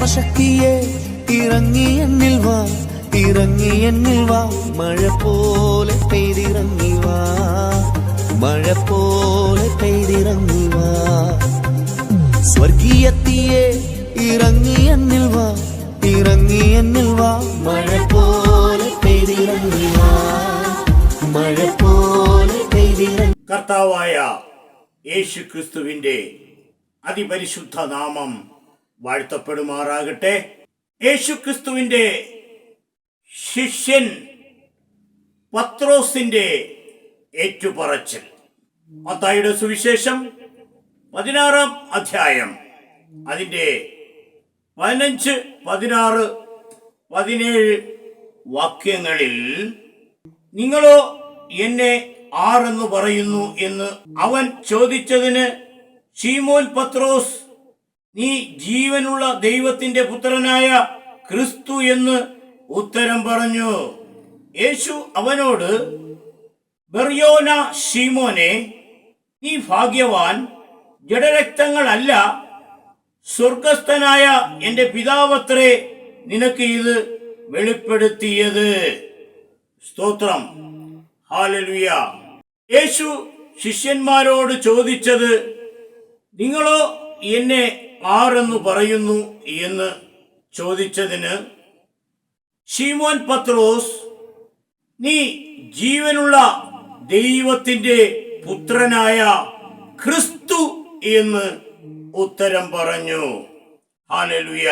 ആത്മശക്തിയെ ഇറങ്ങി എന്നിൽ വാ ഇറങ്ങി എന്നിൽ വാ. മഴ പോലെ പെയ്തിറങ്ങി വാ മഴ പോലെ പെയ്തിറങ്ങി വാ. സ്വർഗീയത്തിയെ ഇറങ്ങി എന്നിൽ വാ ഇറങ്ങി എന്നിൽ വാ. മഴ പോലെ പെയ്തിറങ്ങി വാ മഴ പോലെ പെയ്തിറങ്ങി കർത്താവായ യേശു ക്രിസ്തുവിന്റെ അതിപരിശുദ്ധ നാമം വാഴ്ത്തപ്പെടുമാറാകട്ടെ. യേശു ക്രിസ്തുവിന്റെ ശിഷ്യൻ പത്രോസിന്റെ ഏറ്റുപറച്ചൽ. മത്തായിയുടെ സുവിശേഷം പതിനാറാം അധ്യായം അതിന്റെ പതിനഞ്ച് പതിനാറ് പതിനേഴ് വാക്യങ്ങളിൽ നിങ്ങളോ എന്നെ ആരെന്ന് പറയുന്നു എന്ന് അവൻ ചോദിച്ചതിന് ഷീമോൻ പത്രോസ് നീ ജീവനുള്ള ദൈവത്തിന്റെ പുത്രനായ ക്രിസ്തു എന്ന് ഉത്തരം പറഞ്ഞു. യേശു അവനോട് ബെറിയോന ഷീമോനെ നീ ഭാഗ്യവാൻ ജഡരക്തങ്ങളല്ല സ്വർഗസ്ഥനായ എന്റെ പിതാവത്രേ നിനക്ക് ഇത് വെളിപ്പെടുത്തിയത്. സ്തോത്രം. ഹാലലുയ യേശു ശിഷ്യന്മാരോട് ചോദിച്ചത് നിങ്ങളോ എന്നെ ആരെന്ന് പറയുന്നു എന്ന് ചോദിച്ചതിന് ഷീമോൻ പത്രോസ് നീ ജീവനുള്ള ദൈവത്തിന്റെ പുത്രനായ ക്രിസ്തു എന്ന് ഉത്തരം പറഞ്ഞു. ഹാലലുയ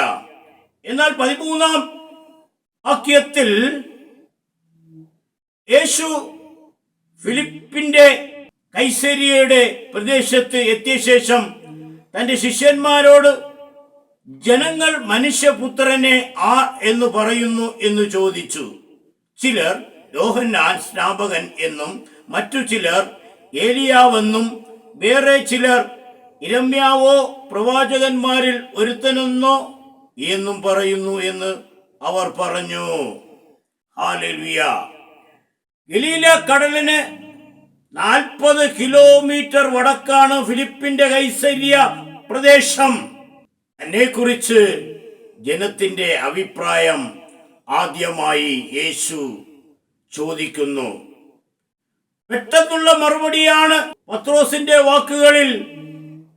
എന്നാൽ പതിമൂന്നാം വാക്യത്തിൽ യേശു ഫിലിപ്പിന്റെ കൈസരിയയുടെ പ്രദേശത്ത് എത്തിയ ശേഷം തന്റെ ശിഷ്യന്മാരോട് ജനങ്ങൾ മനുഷ്യപുത്രനെ ആ എന്ന് പറയുന്നു എന്ന് ചോദിച്ചു. ചിലർ യോഹന്നാൻ സ്നാപകൻ എന്നും മറ്റു ചിലർ ഏലിയാവെന്നും വേറെ ചിലർ ഇരമ്യാവോ പ്രവാചകന്മാരിൽ ഒരുത്തനെന്നോ എന്നും പറയുന്നു എന്ന് അവർ പറഞ്ഞു. ഗലീല കടലിന് നാൽപ്പത് കിലോമീറ്റർ വടക്കാണ് ഫിലിപ്പിന്റെ കൈസര്യ പ്രദേശം എന്നെക്കുറിച്ച് ജനത്തിന്റെ അഭിപ്രായം ആദ്യമായി യേശു ചോദിക്കുന്നു. പെട്ടെന്നുള്ള മറുപടിയാണ് പത്രോസിന്റെ വാക്കുകളിൽ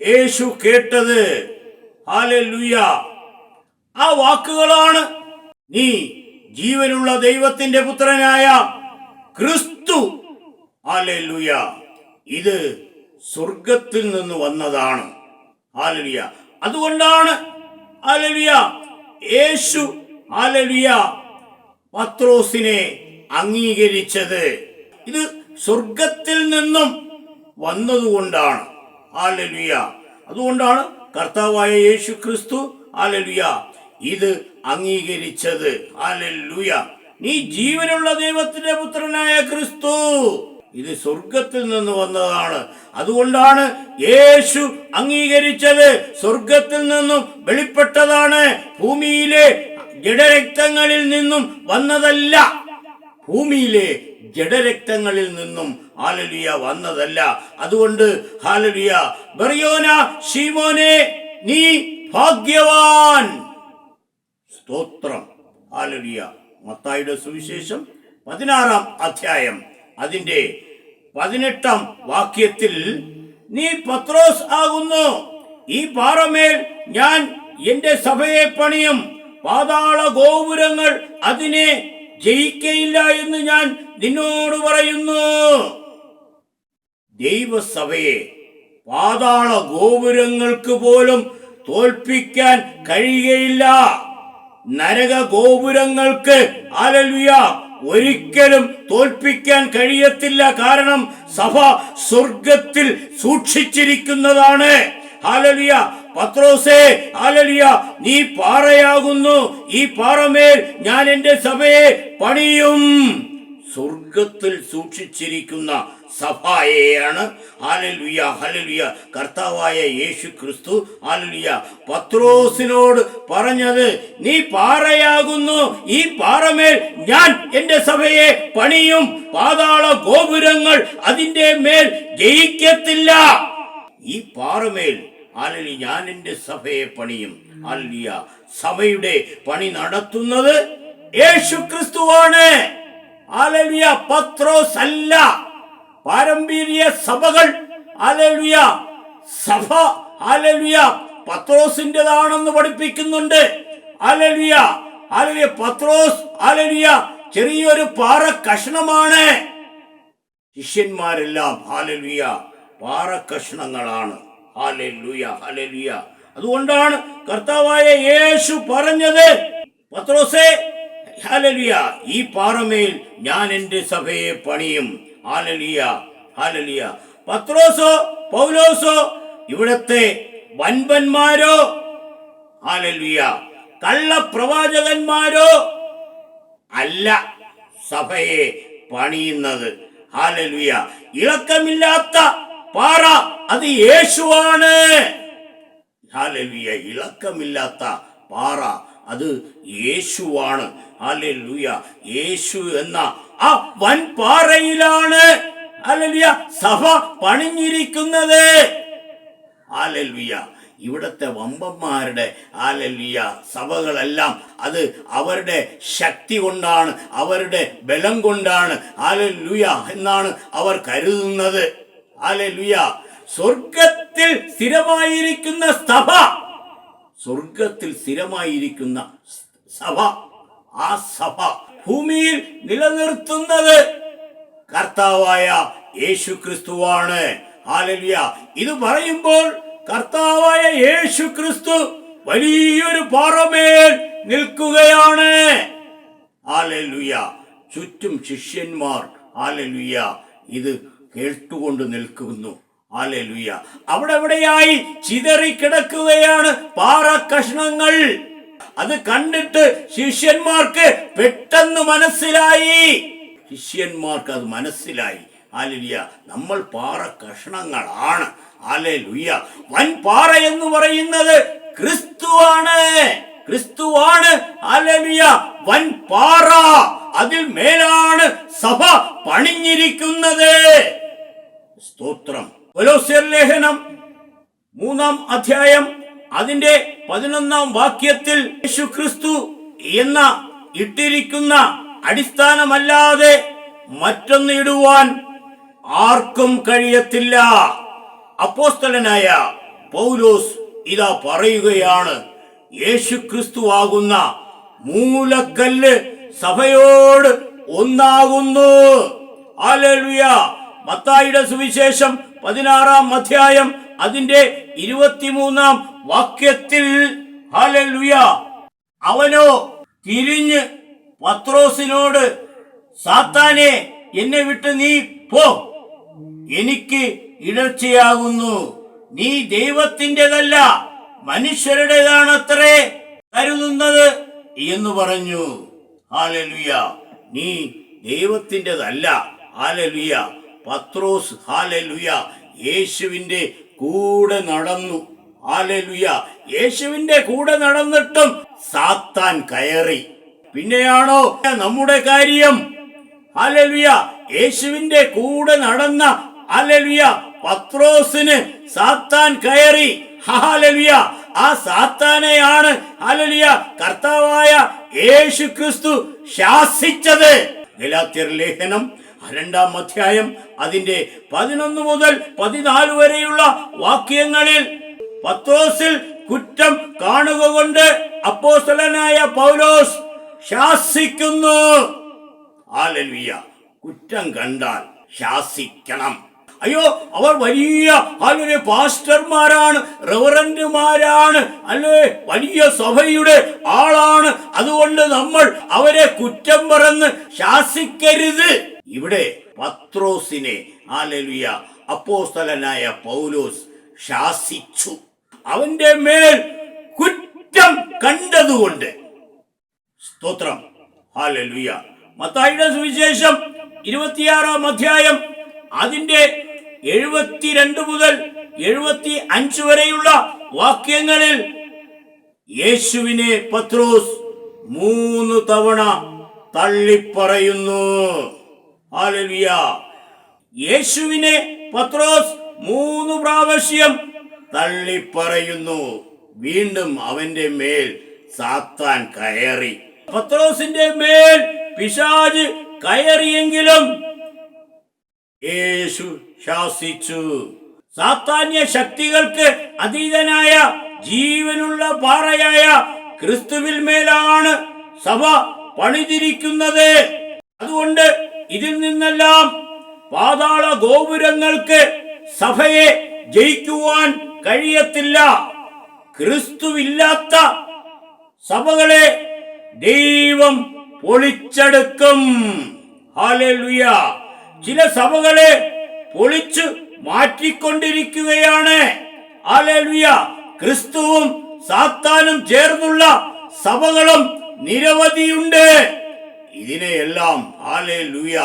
യേശു കേട്ടത്. ആ വാക്കുകളാണ് നീ ജീവനുള്ള ദൈവത്തിന്റെ പുത്രനായ ക്രിസ്തു. ഹാലലുയ ഇത് സ്വർഗത്തിൽ നിന്ന് വന്നതാണ്. ഹാലലുയ. അതുകൊണ്ടാണ് ഹാലലുയ. യേശു ഹാലലുയ പത്രോസിനെ അംഗീകരിച്ചത്. ഇത് സ്വർഗത്തിൽ നിന്നും വന്നതുകൊണ്ടാണ് ആലലിയ അതുകൊണ്ടാണ് കർത്താവായ യേശു ക്രിസ്തു ആലലുയ ഇത് അംഗീകരിച്ചത്. ആലലുയ നീ ജീവനുള്ള ദൈവത്തിന്റെ പുത്രനായ ക്രിസ്തു. ഇത് സ്വർഗത്തിൽ നിന്ന് വന്നതാണ്. അതുകൊണ്ടാണ് യേശു അംഗീകരിച്ചത്. സ്വർഗത്തിൽ നിന്നും വെളിപ്പെട്ടതാണ്. ഭൂമിയിലെ ജഡരക്തങ്ങളിൽ നിന്നും വന്നതല്ല. ഭൂമിയിലെ ജഡരക്തങ്ങളിൽ നിന്നും ഹാലലിയ വന്നതല്ല. അതുകൊണ്ട് ഹാലലിയ ബറിയോന ഷീമോനെ നീ ഭാഗ്യവാൻ. സ്തോത്രം. ഹാലലിയ. മത്തായുടെ സുവിശേഷം പതിനാറാം അധ്യായം. അതിന്റെ പതിനെട്ടാം വാക്യത്തിൽ നീ പത്രോസ് ആകുന്നു. ഈ പാറമേൽ ഞാൻ എന്റെ സഭയെ പണിയും. പാതാള ഗോപുരങ്ങൾ അതിനെ ജയിക്കയില്ല എന്ന് ഞാൻ നിന്നോട് പറയുന്നു. ദൈവസഭയെ പാതാള ഗോപുരങ്ങൾക്ക് പോലും തോൽപ്പിക്കാൻ കഴിയുകയില്ല. നരക ഗോപുരങ്ങൾക്ക് ആലലുയ ഒരിക്കലും തോൽപ്പിക്കാൻ കഴിയത്തില്ല കാരണം സഭ സ്വർഗത്തിൽ സൂക്ഷിച്ചിരിക്കുന്നതാണ്. ഹാലലിയ പത്രോസേ ഹാലലിയ നീ പാറയാകുന്നു. ഈ പാറമേൽ ഞാൻ എന്റെ സഭയെ പണിയും. സ്വർഗത്തിൽ സൂക്ഷിച്ചിരിക്കുന്ന സഭയെയാണ്. ആലലുയ ഹലലുയ കർത്താവായ യേശു ക്രിസ്തു ആലലുയ പത്രോസിനോട് പറഞ്ഞത് നീ പാറയാകുന്നു ഈ പാറമേൽ ഞാൻ എന്റെ സഭയെ പണിയും. പാതാള ഗോപുരങ്ങൾ അതിന്റെ മേൽ ജയിക്കത്തില്ല. ഈ പാറമേൽ ആലലി ഞാൻ എന്റെ സഭയെ പണിയും. ഹല്ലേലൂയ. സഭയുടെ പണി നടത്തുന്നത് യേശു ക്രിസ്തുവാണ് ഹല്ലേലൂയ പത്രോസ് അല്ല. പാരമ്പര്യ സഭകൾ ഹല്ലേലൂയ സഭ ഹല്ലേലൂയ പത്രോസിന്റെതാണെന്ന് പഠിപ്പിക്കുന്നുണ്ട്. ഹല്ലേലൂയ ഹല്ലേലൂയ പത്രോസ് ഹല്ലേലൂയ ചെറിയൊരു പാറ കഷ്ണമാണ്. ശിഷ്യന്മാരെല്ലാം ഹാലലുയ പാറക്കഷ്ണങ്ങളാണ് ഹാലലുയ ഹാലലുയ അതുകൊണ്ടാണ് കർത്താവായ യേശു പറഞ്ഞത് പത്രോസേ ഹാലലുയ ഈ പാറമേൽ ഞാൻ എന്റെ സഭയെ പണിയും. ഹാലലിയ ഹാലലിയ പത്രോസോ പൗലോസോ ഇവിടത്തെ വൻപന്മാരോ ഹാലലിയ കള്ളപ്രവാചകന്മാരോ അല്ല സഭയെ പണിയുന്നത്. ഹാലലിയ ഇളക്കമില്ലാത്ത പാറ അത് യേശുവാണ്. ഹാലലിയ ഇളക്കമില്ലാത്ത പാറ അത് യേശുവാണ്. ഹാലലുയ യേശു എന്ന ആ വൻ പാറയിലാണ്. സഭ പണിഞ്ഞിരിക്കുന്നത്. ഹാലലുയ ഇവിടത്തെ വമ്പന്മാരുടെ ആലല്ലിയ സഭകളെല്ലാം അത് അവരുടെ ശക്തി കൊണ്ടാണ് അവരുടെ ബലം കൊണ്ടാണ് ആലല്ലുയ എന്നാണ് അവർ കരുതുന്നത്. ആലല്ലുയ സ്വർഗത്തിൽ സ്ഥിരമായിരിക്കുന്ന സഭ സ്വർഗത്തിൽ സ്ഥിരമായിരിക്കുന്ന സഭ ആ സഭ ഭൂമിയിൽ നിലനിർത്തുന്നത് കർത്താവായ യേശു ക്രിസ്തുവാണ് ഹാലലിയ ഇത് പറയുമ്പോൾ കർത്താവായ യേശു ക്രിസ്തു വലിയൊരു പാറമേൽ നിൽക്കുകയാണ്. ആലലുയ ചുറ്റും ശിഷ്യന്മാർ ആലലുയ ഇത് കേട്ടുകൊണ്ട് നിൽക്കുന്നു. ഹാലലുയ അവിടെ എവിടെയായി? ചിതറിക്കിടക്കുകയാണ് പാറ കഷ്ണങ്ങൾ. അത് കണ്ടിട്ട് ശിഷ്യന്മാർക്ക് പെട്ടെന്ന് മനസ്സിലായി. ശിഷ്യന്മാർക്ക് അത് മനസ്സിലായി. ആലുലിയ നമ്മൾ പാറ കഷ്ണങ്ങളാണ്. ആലലുയ്യ വൻ പാറ എന്ന് പറയുന്നത് ക്രിസ്തുവാണ്. ക്രിസ്തുവാണ്. ആലലുയ വൻ പാറ. അതിൽ മേലാണ് സഭ പണിഞ്ഞിരിക്കുന്നത്. സ്തോത്രം. കൊലോസ്യർ ലേഖനം മൂന്നാം അധ്യായം അതിന്റെ പതിനൊന്നാം വാക്യത്തിൽ യേശുക്രിസ്തു എന്ന ഇട്ടിരിക്കുന്ന അടിസ്ഥാനമല്ലാതെ മറ്റൊന്ന് ഇടുവാൻ ആർക്കും കഴിയത്തില്ല. അപ്പോസ്തലനായ പൗലോസ് ഇതാ പറയുകയാണ്. യേശു ക്രിസ്തു ആകുന്ന മൂലക്കല്ല് സഭയോട് ഒന്നാകുന്നു. ഹല്ലേലൂയ. മത്തായിയുടെ സുവിശേഷം പതിനാറാം അധ്യായം അതിന്റെ ഇരുപത്തിമൂന്നാം വാക്യത്തിൽ അവനോ തിരിഞ്ഞ് പത്രോസിനോട് സാത്താനെ എന്നെ വിട്ട് നീ പോ. എനിക്ക് ഇടർച്ചയാകുന്നു. നീ ദൈവത്തിന്റെതല്ല മനുഷ്യരുടേതാണത്രേ കരുതുന്നത് എന്ന് പറഞ്ഞു. ഹാലലുയ നീ ദൈവത്തിന്റെതല്ല. ഹാലലുയ പത്രോസ് ഹാലലുയ യേശുവിന്റെ കൂടെ നടന്നു. ഹാലലുയ യേശുവിന്റെ കൂടെ നടന്നിട്ടും സാത്താൻ കയറി. പിന്നെയാണോ നമ്മുടെ കാര്യം? ഹാലലുയ യേശുവിന്റെ കൂടെ നടന്ന ഹാലലുയ പത്രോസിന് സാത്താൻ കയറി. ഹാലലുയ ആ സാത്താനെയാണ് ഹാലലുയ കർത്താവായ യേശു ക്രിസ്തു ശാസിച്ചത് ലേഖനം രണ്ടാം അധ്യായം അതിന്റെ പതിനൊന്ന് മുതൽ പതിനാല് വരെയുള്ള വാക്യങ്ങളിൽ പത്രോസിൽ കുറ്റം കാണുക കൊണ്ട് അപ്പോസ്തലനായ പൗലോസ് ശാസിക്കുന്നു. ഹാലലുയ കുറ്റം കണ്ടാൽ ശാസിക്കണം. അയ്യോ അവർ വലിയ അല്ലെ പാസ്റ്റർമാരാണ് റവറന്റുമാരാണ് അല്ലേ? വലിയ സഭയുടെ ആളാണ്. അതുകൊണ്ട് നമ്മൾ അവരെ കുറ്റം പറഞ്ഞ് ശാസിക്കരുത്. ഇവിടെ പത്രോസിനെ ആലലുയ അപ്പോസ്തലനായ പൗലോസ് ശാസിച്ചു. അവന്റെ മേൽ കുറ്റം കണ്ടതുകൊണ്ട്. സ്തോത്രം. ഹാലലുയ മത്തായിയുടെ സുവിശേഷം ഇരുപത്തിയാറാം അധ്യായം അതിന്റെ എഴുപത്തിരണ്ട് മുതൽ എഴുപത്തി അഞ്ച് വരെയുള്ള വാക്യങ്ങളിൽ യേശുവിനെ പത്രോസ് മൂന്ന് തവണ തള്ളിപ്പറയുന്നു. യേശുവിനെ പത്രോസ് മൂന്ന് പ്രാവശ്യം തള്ളിപ്പറയുന്നു. വീണ്ടും അവന്റെ മേൽ സാത്താൻ കയറി. പത്രോസിന്റെ മേൽ പിശാജ് കയറിയെങ്കിലും യേശു ശാസിച്ചു. സാത്താന്യ ശക്തികൾക്ക് അതീതനായ ജീവനുള്ള പാറയായ ക്രിസ്തുവിൽ മേലാണ് സഭ പണിതിരിക്കുന്നത്. അതുകൊണ്ട് ഇതിൽ നിന്നെല്ലാം പാതാള ഗോപുരങ്ങൾക്ക് സഭയെ ജയിക്കുവാൻ കഴിയത്തില്ല. ക്രിസ്തുവില്ലാത്ത സഭകളെ ദൈവം പൊളിച്ചെടുക്കും. ചില സഭകളെ പൊളിച്ചു മാറ്റിക്കൊണ്ടിരിക്കുകയാണ്. ഹാലലുയ ക്രിസ്തുവും സാത്താനും ചേർന്നുള്ള സഭകളും നിരവധിയുണ്ട്. ഇതിനെയെല്ലാം ആലേ ലുയ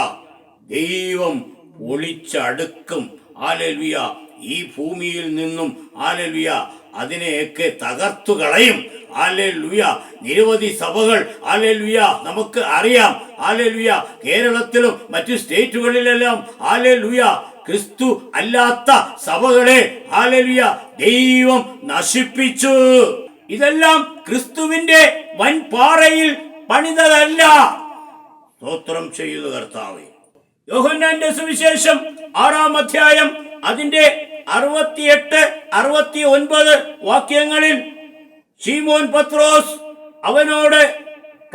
ദൈവം ഒളിച്ചടുക്കും. ആലേ ലുയ ഈ ഭൂമിയിൽ നിന്നും ആലേ ലുയ അതിനെയൊക്കെ തകർത്തു കളയും ആലേലുയ നിരവധി സഭകൾ. ആലേലുയ നമുക്ക് അറിയാം. ആലേലുയ കേരളത്തിലും മറ്റു സ്റ്റേറ്റുകളിലെല്ലാം ആലേലുയ ക്രിസ്തു അല്ലാത്ത സഭകളെ ആലേലുയ ദൈവം നശിപ്പിച്ചു. ഇതെല്ലാം ക്രിസ്തുവിന്റെ വൻപാറയിൽ പണിതതല്ല. സ്തോത്രം ചെയ്യുന്നു കർത്താവേ. യോഹന്നാന്റെ സുവിശേഷം ആറാം അധ്യായം അതിന്റെ അറുപത്തിയെട്ട് അറുപത്തി ഒൻപത് വാക്യങ്ങളിൽ ഷീമോൻ പത്രോസ് അവനോട്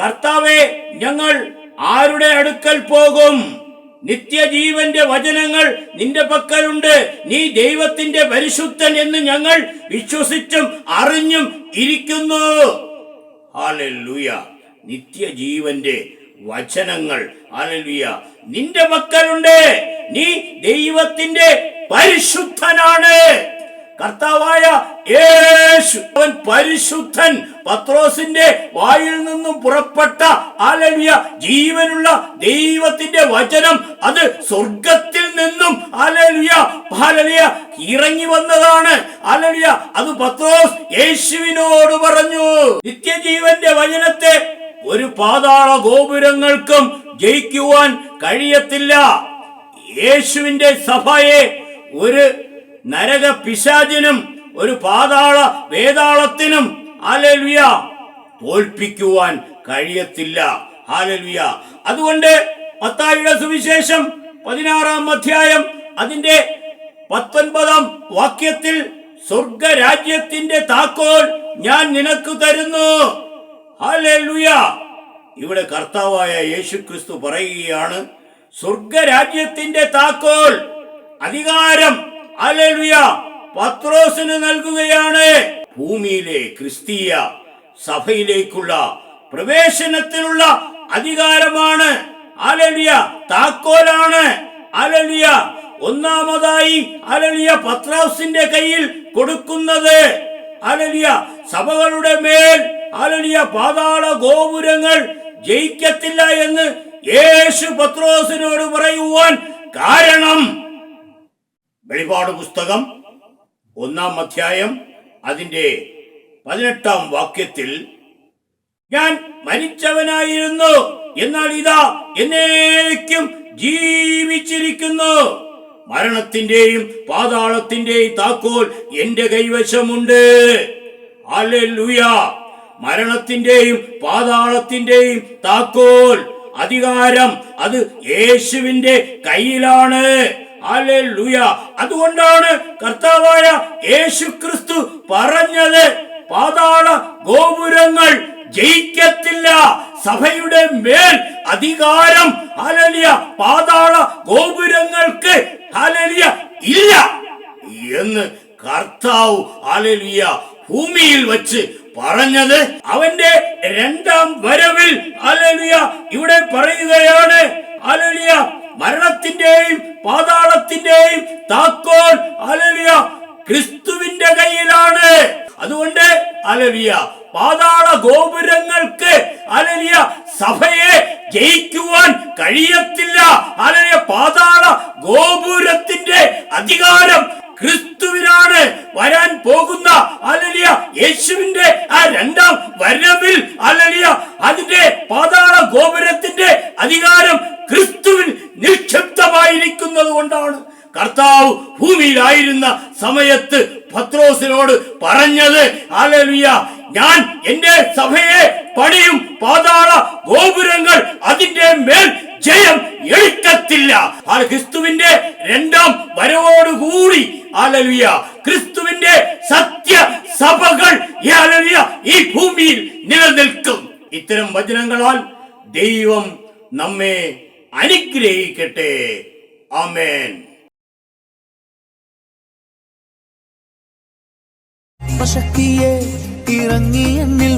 കർത്താവെ ഞങ്ങൾ ആരുടെ അടുക്കൽ പോകും? നിത്യജീവന്റെ വചനങ്ങൾ നിന്റെ പക്കലുണ്ട്. നീ ദൈവത്തിന്റെ പരിശുദ്ധൻ എന്ന് ഞങ്ങൾ വിശ്വസിച്ചും അറിഞ്ഞും ഇരിക്കുന്നു. നിത്യജീവന്റെ വചനങ്ങൾ. അലലിയ നിന്റെ മക്കളുണ്ട്. നീ ദൈവത്തിന്റെ പരിശുദ്ധനാണ്. കർത്താവായ യേശു അവൻ പരിശുദ്ധൻ. പത്രോസിന്റെ വായിൽ നിന്നും പുറപ്പെട്ട ആലലിയ ജീവനുള്ള ദൈവത്തിന്റെ വചനം അത് സ്വർഗത്തിൽ നിന്നും ആലലിയ ആലലിയ ഇറങ്ങി വന്നതാണ്. ആലലിയ അത് പത്രോസ് യേശുവിനോട് പറഞ്ഞു. നിത്യജീവന്റെ വചനത്തെ ഒരു പാതാള ഗോപുരങ്ങൾക്കും ജയിക്കുവാൻ കഴിയത്തില്ല. യേശുവിന്റെ സഭയെ ഒരു നരക പിശാചിനും ഒരു പാതാള വേതാളത്തിനും ആലൽവിയ തോൽപ്പിക്കുവാൻ കഴിയത്തില്ല. ആലൽവിയ അതുകൊണ്ട് മത്തായിയുടെ സുവിശേഷം പതിനാറാം അധ്യായം അതിന്റെ പത്തൊൻപതാം വാക്യത്തിൽ സ്വർഗരാജ്യത്തിന്റെ താക്കോൽ ഞാൻ നിനക്ക് തരുന്നു. ഇവിടെ കർത്താവായ യേശു ക്രിസ്തു പറയുകയാണ് സ്വർഗരാജ്യത്തിന്റെ താക്കോൽ അധികാരം ഹാലൂയ പത്രോസിന് നൽകുകയാണ്. ഭൂമിയിലെ ക്രിസ്തീയ സഭയിലേക്കുള്ള പ്രവേശനത്തിനുള്ള അധികാരമാണ്. അലലിയ താക്കോലാണ്. അലലിയ ഒന്നാമതായി അലലിയ പത്രോസിന്റെ കയ്യിൽ കൊടുക്കുന്നത്. അലലിയ സഭകളുടെ മേൽ ഹാലലിയ പാതാള ഗോപുരങ്ങൾ ജയിക്കത്തില്ല എന്ന് യേശു പത്രോസിനോട് പറയുവാൻ കാരണം. വെളിപാട് പുസ്തകം ഒന്നാം അധ്യായം അതിന്റെ പതിനെട്ടാം വാക്യത്തിൽ ഞാൻ മരിച്ചവനായിരുന്നു എന്നാൽ ഇതാ എന്നേക്കും ജീവിച്ചിരിക്കുന്നു. മരണത്തിന്റെയും പാതാളത്തിന്റെയും താക്കോൽ എന്റെ കൈവശമുണ്ട്. ഹല്ലേലൂയ. മരണത്തിന്റെയും പാതാളത്തിന്റെയും താക്കോൽ അധികാരം അത് യേശുവിന്റെ കയ്യിലാണ്. അതുകൊണ്ടാണ് കർത്താവായ യേശു ക്രിസ്തു പറഞ്ഞത് പാതാള ഗോപുരങ്ങൾ ജയിക്കത്തില്ല. സഭയുടെ മേൽ അധികാരം. ഹലലിയ പാതാള ഗോപുരങ്ങൾക്ക് ഹലലിയ ഇല്ല. എന്ന് കർത്താവ് ഹലലിയ ഭൂമിയിൽ വച്ച് പറഞ്ഞത് അവന്റെ രണ്ടാം വരവിൽ അലലിയ ഇവിടെ പറയുകയാണ് അലലിയ മരണത്തിന്റെയും പാതാളത്തിന്റെയും താക്കോൽ അലലിയ ക്രിസ്തുവിന്റെ കയ്യിലാണ്. അതുകൊണ്ട് അലലിയ പാതാള ഗോപുരങ്ങൾക്ക് അലലിയ സഭയെ ജയിക്കുവാൻ കഴിയത്തില്ല. അലലിയ പാതാള ഗോപുരത്തിന്റെ അധികാരം ക്രിസ്തുവിനാണ് വരാൻ പോകുന്ന അലലിയ യേശുവിന്റെ ആ രണ്ടാം വരവിൽ അലലിയ അതിന്റെ പാതാള ഗോപുരത്തിന്റെ അധികാരം ക്രിസ്തുവിൽ നിക്ഷിപ്തമായിരിക്കുന്നത് കൊണ്ടാണ്. കർത്താവ് ഭൂമിയിലായിരുന്ന സമയത്ത് പത്രോസിനോട് പറഞ്ഞത് അലലിയ ഞാൻ എന്റെ സഭയെ പണിയും പാതാള ഗോപുരങ്ങൾ അതിന്റെ മേൽ ജയം എടുക്കത്തില്ല. ആ ക്രിസ്തുവിന്റെ രണ്ടാം വരവോടുകൂടി. ഹാലലുയ ക്രിസ്തുവിന്റെ സത്യ സഭകൾ ഈ ഭൂമിയിൽ നിലനിൽക്കും. ഇത്തരം വചനങ്ങളാൽ ദൈവം നമ്മെ അനുഗ്രഹിക്കട്ടെ. ആമേൻ. ശക്തിയെ ഇറങ്ങി എന്നിൽ